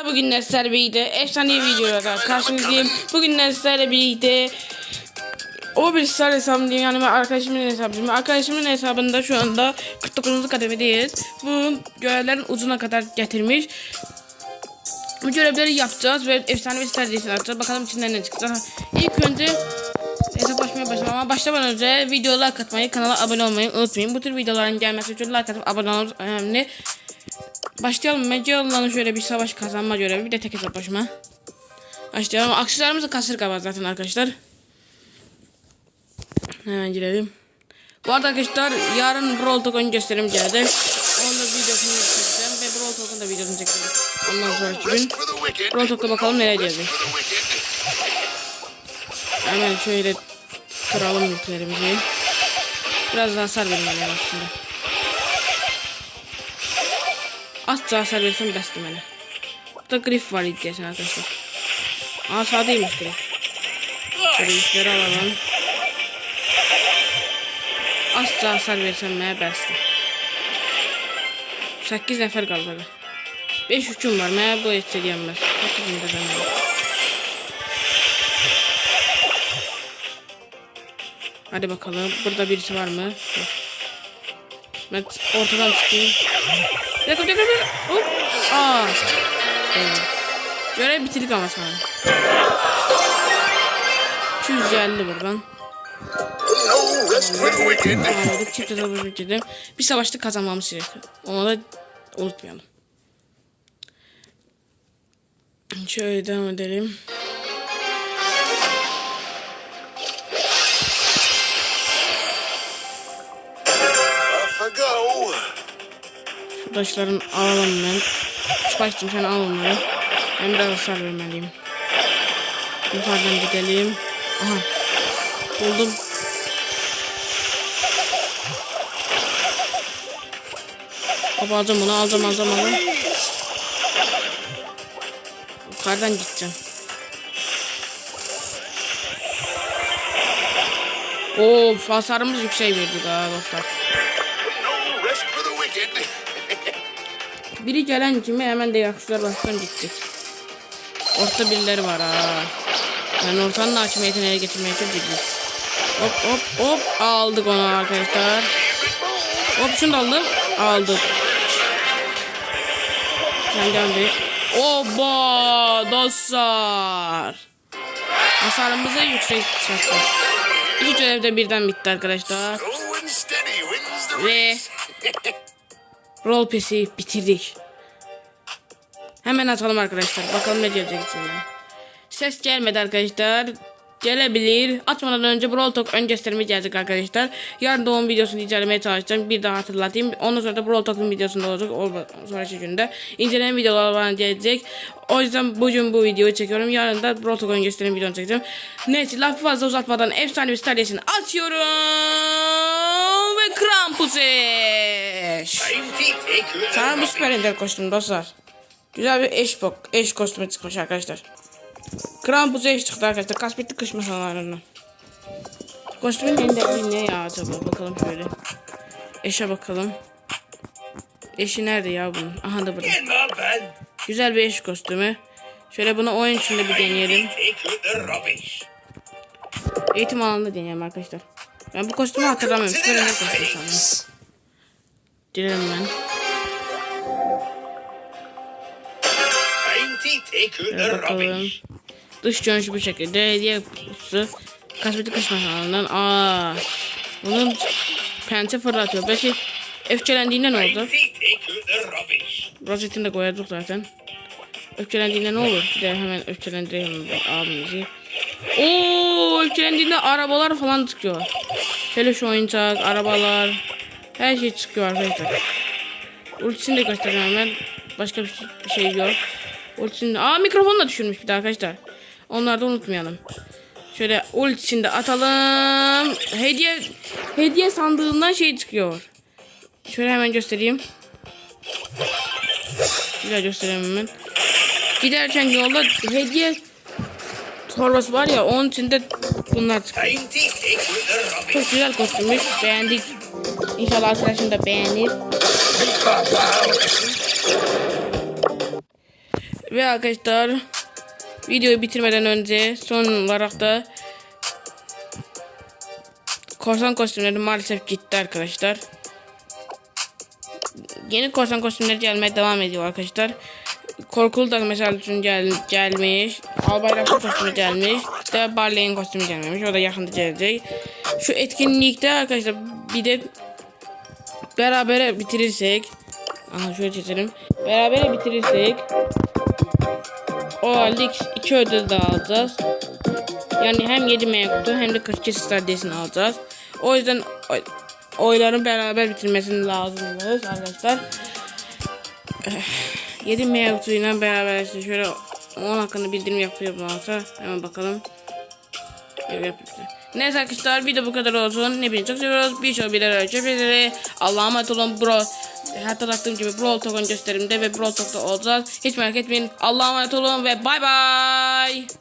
Bugün sizlerle birlikte efsane videoda karşınızdayım. Bugün sizlerle birlikte o bir sizlerle hesabındayım yani ben arkadaşımın hesabındayım. Arkadaşımın hesabında şu anda 49. kademedeyiz. Bu görevlerin uzuna kadar getirmiş. Bu görevleri yapacağız ve efsane bir stratejisini atacağız. Bakalım içinden ne çıkacak. İlk önce hesaplaşmaya başlamam ama başlamadan önce videoya like atmayı, kanala abone olmayı unutmayın. Bu tür videoların gelmesi için like atıp abone olmanız önemli. Başlayalım. Magellan'ın şöyle bir savaş kazanma görevi. Bir de tek hesaplaşma. Başlayalım. Aksesuarımız da kasırga var zaten arkadaşlar. Hemen girelim. Bu arada arkadaşlar yarın Brawl Talk'un gösterim geldi. Onun da videosunu çekeceğim ve Brawl Talk'un da videosunu çekeceğim. Ondan sonraki gün. Brawl Talk'ta bakalım neler wicked. Hemen şöyle kıralım yüklerimizi. Biraz daha hasar vermeliyim aslında. Versem best demeli. Burada grif var iddiasın arkadaşlar. Aa sağdaymış grif. Şöyle yükleri alalım. Daha hasar versem ne best. 8 nefer kaldı. 5 hüküm var. Mə bu etse yenmez. 8 de canım. Hadi bakalım. Burada birisi var mı? Yok. Ben ortadan çıkayım. Yakın yakın yakın. Hop. Aa. Evet. Görev bitirdik ama sana. 250 buradan. No rest for the wicked. Aldık. Çift hesabı bitirdim. Bir savaşta kazanmamız gerekiyor. Onu da unutmayalım. Şöyle devam edelim. Off go. Şuradaşların alalım ben. Spike'cim sen al onları. Ben biraz hasar vermeliyim. Yukarıdan gidelim. Aha. Buldum. Baba alacağım onu alacağım alacağım alacağım. Yukarıdan gideceğim. Of hasarımız yüksek verdi daha dostlar. Biri gelen kimi hemen de yakışıklar bastan gittik. Orta birileri var ha. Ben ortanın da açma yeteneği getirmeye çok ciddi. Hop hop hop aldık onu arkadaşlar. Hop şunu da aldım. Aldık. Sen geldi. Oba dostlar. Hasarımızı yüksek çıkarttık. İki görevde birden bitti arkadaşlar. Ve. Roll Pass'i bitirdik. Hemen atalım arkadaşlar. Bakalım ne gelecek içinden. Ses gelmedi arkadaşlar. Gelebilir. Atmadan önce Brawl Talk ön gösterimi gelecek arkadaşlar. Yarın doğum videosunu incelemeye çalışacağım. Bir daha hatırlatayım. Ondan sonra da Brawl Talk'un videosunda olacak. Sonraki günde. İnceleme videoları bana gelecek. O yüzden bugün bu videoyu çekiyorum. Yarın da Brawl Talk ön gösterim videonu çekeceğim. Neyse lafı fazla uzatmadan efsane bir stadiyesini atıyorum. Ve Krampus'eş. Out Sana bir süper ender kostüm dostlar. Güzel bir eş bok, eş kostümü çıkmış arkadaşlar. Krampus'u eş çıktı arkadaşlar. Kasvetli kış masalarından. Kostümün enderliği ne ya acaba? Bakalım şöyle. Eşe bakalım. Eşi nerede ya bunun? Aha da burada. Güzel bir eş kostümü. Şöyle bunu oyun içinde bir deneyelim. Eğitim alanında deneyelim arkadaşlar. Ben bu kostümü hatırlamıyorum. Süper ender kostümü sanırım. Dilerim ben. Şöyle bakalım. Dış görünüş bu şekilde. Hediye kutusu. Kasmetik kış masalından. Aa, bunun pençe fırlatıyor. Belki öfkelendiğinde ne rubbish. Rozetini de koyacak zaten. Öfkelendiğinde ne olur? Bir de hemen öfkelendirelim abimizi. Oo, öfkelendiğinde arabalar falan çıkıyor. Peluş oyuncak, arabalar. Her şey çıkıyor arkadaşlar. Ultisini de göstereceğim hemen. Başka bir şey, yok. Ultisini. Aa mikrofonu da düşürmüş bir de arkadaşlar. Onları da unutmayalım. Şöyle ultisini de atalım. Hediye hediye sandığından şey çıkıyor. Şöyle hemen göstereyim. Güzel göstereyim hemen. Giderken yolda hediye torbası var ya onun içinde bunlar çıkıyor. Çok güzel kostümmüş. Beğendik. İnşallah arkadaşım da beğenir. Ve arkadaşlar videoyu bitirmeden önce son olarak da korsan kostümleri maalesef gitti arkadaşlar. Yeni korsan kostümleri gelmeye devam ediyor arkadaşlar. Korkulu da mesela için gel, gelmiş. Albayraklı kostümü gelmiş. De Barley'in kostümü gelmemiş. O da yakında gelecek. Şu etkinlikte arkadaşlar bir de beraber bitirirsek Aha şöyle çizelim. Beraber bitirirsek o halde iki, ödül de alacağız. Yani hem 7 mektubu hem de 42 star desini alacağız. O yüzden oy- oyların beraber bitirmesini lazımız arkadaşlar. 7 mektubuyla beraber işte şöyle 10 hakkında bildirim yapıyor bu olsa hemen bakalım. Evet, yapıyor. Neyse arkadaşlar video bu kadar olsun. Hepinizi çok seviyoruz. Bir çok bir görüşmek Allah'a emanet olun bro. Hatırlattığım gibi Brawl Talk'un gösterimde ve Brawl Talk'ta olacağız. Hiç merak etmeyin. Allah'a emanet olun ve bay bay.